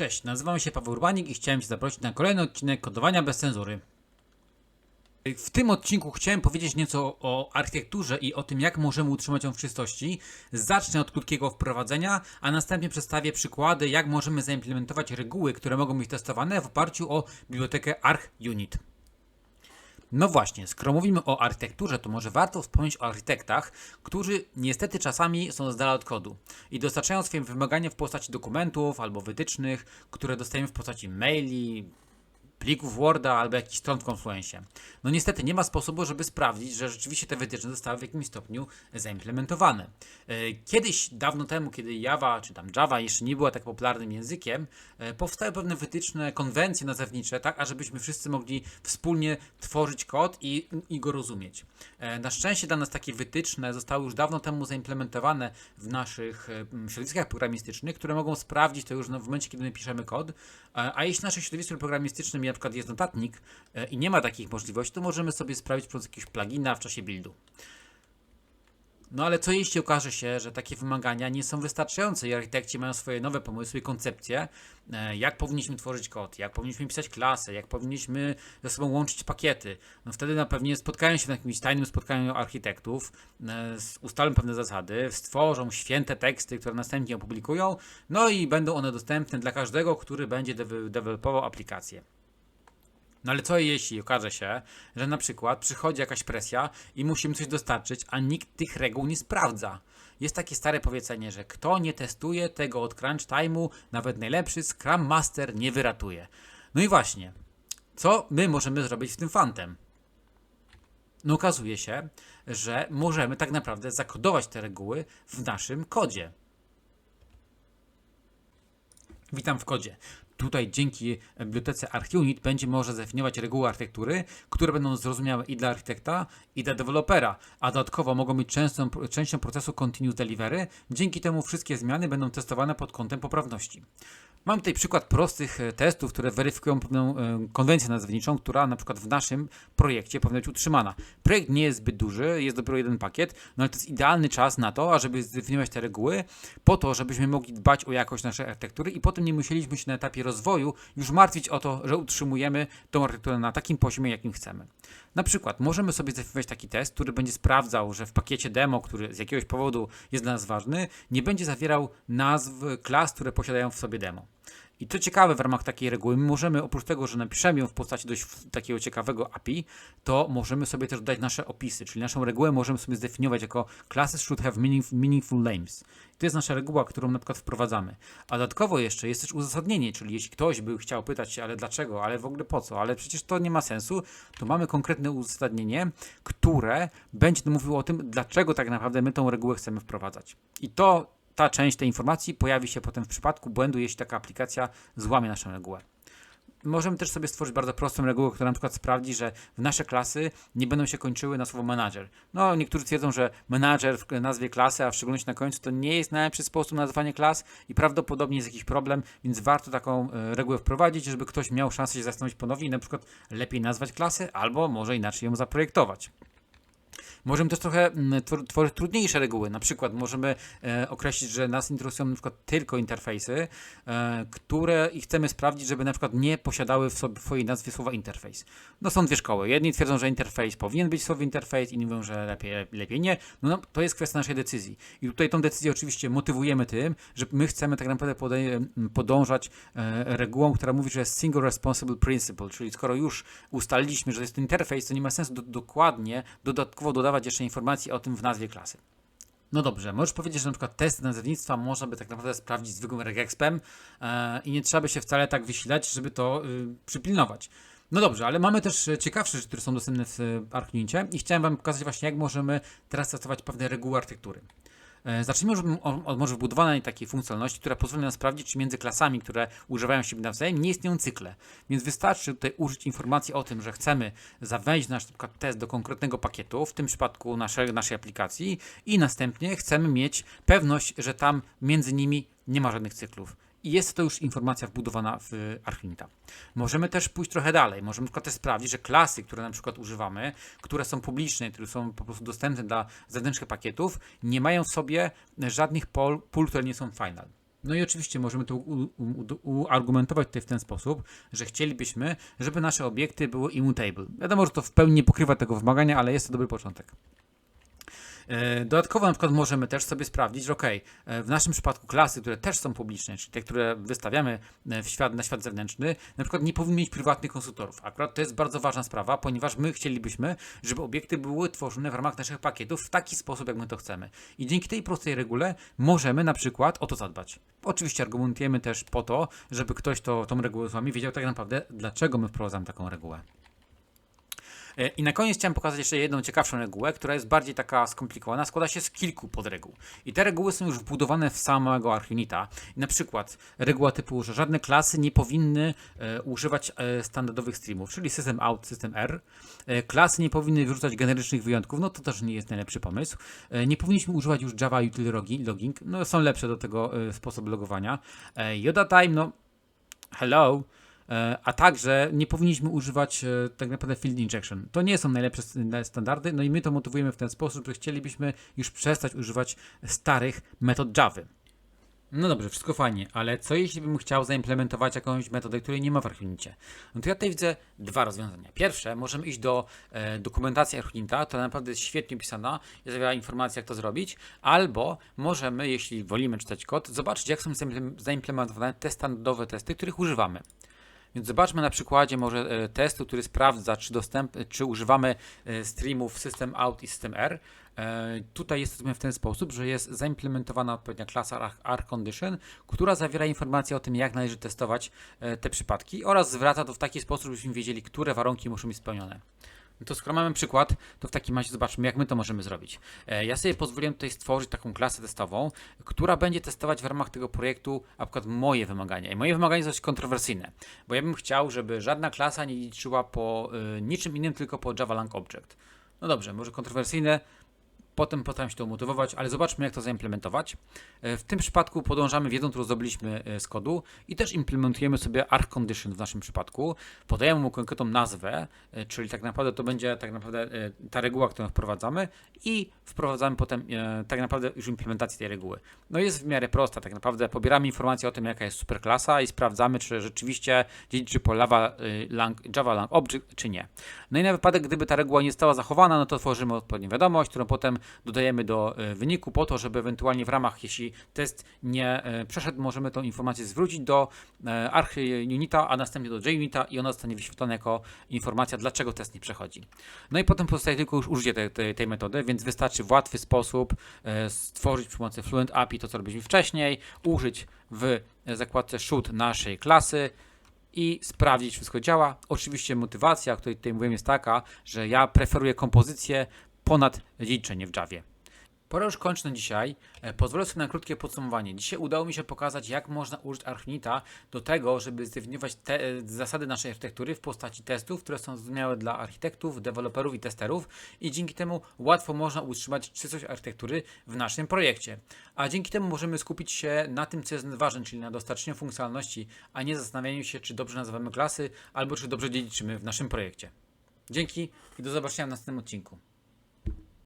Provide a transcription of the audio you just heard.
Cześć, nazywam się Paweł Urbanik i chciałem Cię zaprosić na kolejny odcinek kodowania bez cenzury. W tym odcinku chciałem powiedzieć nieco o architekturze i o tym, jak możemy utrzymać ją w czystości. Zacznę od krótkiego wprowadzenia, a następnie przedstawię przykłady, jak możemy zaimplementować reguły, które mogą być testowane w oparciu o bibliotekę ArchUnit. No właśnie, skoro mówimy o architekturze, to może warto wspomnieć o architektach, którzy niestety czasami są z dala od kodu i dostarczają swoje wymagania w postaci dokumentów albo wytycznych, które dostajemy w postaci maili, plików Worda albo jakichś stron w. No niestety nie ma sposobu, żeby sprawdzić, że rzeczywiście te wytyczne zostały w jakimś stopniu zaimplementowane. E, Kiedyś, dawno temu, kiedy Java czy tam Java jeszcze nie była tak popularnym językiem, e, powstały pewne wytyczne, konwencje nazewnicze, tak, ażebyśmy wszyscy mogli wspólnie tworzyć kod i, i go rozumieć. E, Na szczęście dla nas takie wytyczne zostały już dawno temu zaimplementowane w naszych środowiskach programistycznych, które mogą sprawdzić to już no, w momencie, kiedy my piszemy kod. A, jeśli w naszym środowisku programistycznym na przykład jest notatnik e, i nie ma takich możliwości, to możemy sobie sprawdzić przez jakiegoś plugina w czasie buildu. No ale co jeśli okaże się, że takie wymagania nie są wystarczające i architekci mają swoje nowe pomysły i koncepcje, e, jak powinniśmy tworzyć kod, jak powinniśmy pisać klasę, jak powinniśmy ze sobą łączyć pakiety. No wtedy na pewnie spotkają się na jakimś tajnym spotkaniu architektów, e, ustalą pewne zasady, stworzą święte teksty, które następnie opublikują, no i będą one dostępne dla każdego, który będzie dewe- dewelopował aplikację. No ale co jeśli okaże się, że na przykład przychodzi jakaś presja i musimy coś dostarczyć, a nikt tych reguł nie sprawdza? Jest takie stare powiedzenie, że kto nie testuje tego od crunch time'u, nawet najlepszy Scrum Master nie wyratuje. No i właśnie, co my możemy zrobić z tym fantem? No okazuje się, że możemy tak naprawdę zakodować te reguły w naszym kodzie. Witam w kodzie. Tutaj dzięki bibliotece ArchUnit będzie można zdefiniować reguły architektury, które będą zrozumiałe i dla architekta, i dla dewelopera, a dodatkowo mogą być częstą, częścią procesu Continuous Delivery. Dzięki temu wszystkie zmiany będą testowane pod kątem poprawności. Mam tutaj przykład prostych e, testów, które weryfikują pewną e, konwencję nazewniczą, która na przykład w naszym projekcie powinna być utrzymana. Projekt nie jest zbyt duży, jest dopiero jeden pakiet, no ale to jest idealny czas na to, ażeby zdefiniować te reguły, po to, żebyśmy mogli dbać o jakość naszej architektury i potem nie musieliśmy się na etapie rozwoju już martwić o to, że utrzymujemy tą architekturę na takim poziomie, jakim chcemy. Na przykład możemy sobie zdefiniować taki test, który będzie sprawdzał, że w pakiecie demo, który z jakiegoś powodu jest dla nas ważny, nie będzie zawierał nazw klas, które posiadają w sobie demo. I co ciekawe, w ramach takiej reguły, my możemy oprócz tego, że napiszemy ją w postaci dość takiego ciekawego API, to możemy sobie też dodać nasze opisy, czyli naszą regułę możemy sobie zdefiniować jako classes should have meaning, meaningful names. To jest nasza reguła, którą na przykład wprowadzamy. A dodatkowo jeszcze jest też uzasadnienie, czyli jeśli ktoś by chciał pytać się, ale dlaczego, ale w ogóle po co, ale przecież to nie ma sensu, to mamy konkretne uzasadnienie, które będzie mówiło o tym, dlaczego tak naprawdę my tą regułę chcemy wprowadzać. I to ta część tej informacji pojawi się potem w przypadku błędu, jeśli taka aplikacja złamie naszą regułę. Możemy też sobie stworzyć bardzo prostą regułę, która na przykład sprawdzi, że w nasze klasy nie będą się kończyły na słowo manager. No, niektórzy twierdzą, że manager w nazwie klasy, a w szczególności na końcu, to nie jest najlepszy sposób na nazwanie klas i prawdopodobnie jest jakiś problem, więc warto taką e, regułę wprowadzić, żeby ktoś miał szansę się zastanowić ponownie i na przykład lepiej nazwać klasę, albo może inaczej ją zaprojektować. Możemy też trochę mm, twor- tworzyć trudniejsze reguły. Na przykład możemy e, określić, że nas interesują na przykład tylko interfejsy, e, które i chcemy sprawdzić, żeby na przykład nie posiadały w sobie w swojej nazwie słowa interfejs. No są dwie szkoły. Jedni twierdzą, że interfejs powinien być w słowie interfejs, inni mówią, że lepiej, lepiej nie. No, no to jest kwestia naszej decyzji. I tutaj tą decyzję oczywiście motywujemy tym, że my chcemy tak naprawdę podążać e, regułą, która mówi, że jest single responsible principle, czyli skoro już ustaliliśmy, że jest interfejs, to nie ma sensu do, dokładnie dodatkowo dodawać jeszcze informacji o tym w nazwie klasy. No dobrze, możesz powiedzieć, że na przykład test nazewnictwa można by tak naprawdę sprawdzić zwykłym regexpem e, i nie trzeba by się wcale tak wysilać, żeby to y, przypilnować. No dobrze, ale mamy też e, ciekawsze rzeczy, które są dostępne w e, ArchUnicie i chciałem Wam pokazać właśnie, jak możemy teraz stosować pewne reguły architektury. E, Zacznijmy od, od może wbudowanej takiej funkcjonalności, która pozwoli nam sprawdzić, czy między klasami, które używają siebie nawzajem, nie istnieją cykle. Więc wystarczy tutaj użyć informacji o tym, że chcemy zawęźć nasz na przykład test do konkretnego pakietu, w tym przypadku naszej, naszej aplikacji, i następnie chcemy mieć pewność, że tam między nimi nie ma żadnych cyklów. I jest to już informacja wbudowana w Archinita. Możemy też pójść trochę dalej. Możemy na przykład też sprawdzić, że klasy, które na przykład używamy, które są publiczne, które są po prostu dostępne dla zewnętrznych pakietów, nie mają w sobie żadnych pol, pól, które nie są final. No i oczywiście możemy to uargumentować tutaj w ten sposób, że chcielibyśmy, żeby nasze obiekty były immutable. Wiadomo, że to w pełni nie pokrywa tego wymagania, ale jest to dobry początek. E, Dodatkowo na przykład możemy też sobie sprawdzić, że ok, w naszym przypadku klasy, które też są publiczne, czyli te, które wystawiamy e, świat, na świat zewnętrzny, na przykład nie powinny mieć prywatnych konstruktorów. Akurat to jest bardzo ważna sprawa, ponieważ my chcielibyśmy, żeby obiekty były tworzone w ramach naszych pakietów w taki sposób, jak my to chcemy. I dzięki tej prostej regule możemy na przykład o to zadbać. Oczywiście argumentujemy też po to, żeby ktoś to, tą regułę z wami wiedział tak naprawdę, dlaczego my wprowadzamy taką regułę. E, I na koniec chciałem pokazać jeszcze jedną ciekawszą regułę, która jest bardziej taka skomplikowana, składa się z kilku podreguł. I te reguły są już wbudowane w samego Archunita. I na przykład reguła typu, że żadne klasy nie powinny e, używać e, standardowych streamów, czyli system out, system R. Klasy nie powinny wyrzucać generycznych wyjątków, no to też nie jest najlepszy pomysł. Nie powinniśmy używać już Java logi- Logging, no są lepsze do tego sposoby logowania. Yoda Time, no hello. E, A także nie powinniśmy używać e, tak naprawdę field injection. To nie są najlepsze st- standardy, no i my to motywujemy w ten sposób, że chcielibyśmy już przestać używać starych metod Java. No dobrze, wszystko fajnie, ale co jeśli bym chciał zaimplementować jakąś metodę, której nie ma w Archunicie? No to ja tutaj widzę dwa rozwiązania. Pierwsze, możemy iść do e, dokumentacji Archunita, to naprawdę jest świetnie pisana, jest zawiera informacja, jak to zrobić, albo możemy, jeśli wolimy czytać kod, zobaczyć, jak są zaimplem- zaimplementowane te standardowe testy, których używamy. Więc zobaczmy na przykładzie może e, testu, który sprawdza, czy, dostęp, czy używamy e, streamów System Out i System R. E, Tutaj jest w ten sposób, że jest zaimplementowana odpowiednia klasa ArcCondition, która zawiera informacje o tym, jak należy testować te przypadki oraz zwraca to w taki sposób, żebyśmy wiedzieli, które warunki muszą być spełnione. To skoro mamy przykład, to w takim razie zobaczmy, jak my to możemy zrobić. E, Ja sobie pozwoliłem tutaj stworzyć taką klasę testową, która będzie testować w ramach tego projektu na przykład moje wymagania. I moje wymagania są dość kontrowersyjne, bo ja bym chciał, żeby żadna klasa nie liczyła po y, niczym innym, tylko po Java Lang Object. No dobrze, może kontrowersyjne, potem postaram się to umotywować, ale zobaczmy, jak to zaimplementować. E, W tym przypadku podążamy wiedzą, którą zdobyliśmy e, z kodu i też implementujemy sobie arc condition w naszym przypadku. Podajemy mu konkretną nazwę, e, czyli tak naprawdę to będzie tak naprawdę ta reguła, którą wprowadzamy i wprowadzamy potem tak naprawdę już implementację tej reguły. No jest w miarę prosta, tak naprawdę pobieramy informacje o tym, jaka jest superklasa i sprawdzamy, czy rzeczywiście dziedziczy po Java Lang, Java Lang Object, czy nie. No i na wypadek, gdyby ta reguła nie została zachowana, no to tworzymy odpowiednią wiadomość, którą potem dodajemy do y, wyniku po to, żeby ewentualnie w ramach, jeśli test nie y, przeszedł, możemy tą informację zwrócić do y, ArchUnita, a następnie do JUnita i ona zostanie wyświetlona jako informacja, dlaczego test nie przechodzi. No i potem pozostaje tylko już użycie tej, tej, tej metody, więc wystarczy w łatwy sposób e, stworzyć przy pomocy Fluent API to, co robiliśmy wcześniej, użyć w zakładce shoot naszej klasy i sprawdzić, czy wszystko działa. Oczywiście motywacja, o której tutaj mówiłem, jest taka, że ja preferuję kompozycję ponad liczenie w Javie. Pora już kończyć na dzisiaj. E, Pozwolę sobie na krótkie podsumowanie. Dzisiaj udało mi się pokazać, jak można użyć Archnita do tego, żeby zdefiniować te, e, zasady naszej architektury w postaci testów, które są zrozumiałe dla architektów, deweloperów i testerów i dzięki temu łatwo można utrzymać czystość architektury w naszym projekcie. A dzięki temu możemy skupić się na tym, co jest ważne, czyli na dostarczeniu funkcjonalności, a nie zastanawianiu się, czy dobrze nazywamy klasy, albo czy dobrze dziedziczymy w naszym projekcie. Dzięki i do zobaczenia w następnym odcinku.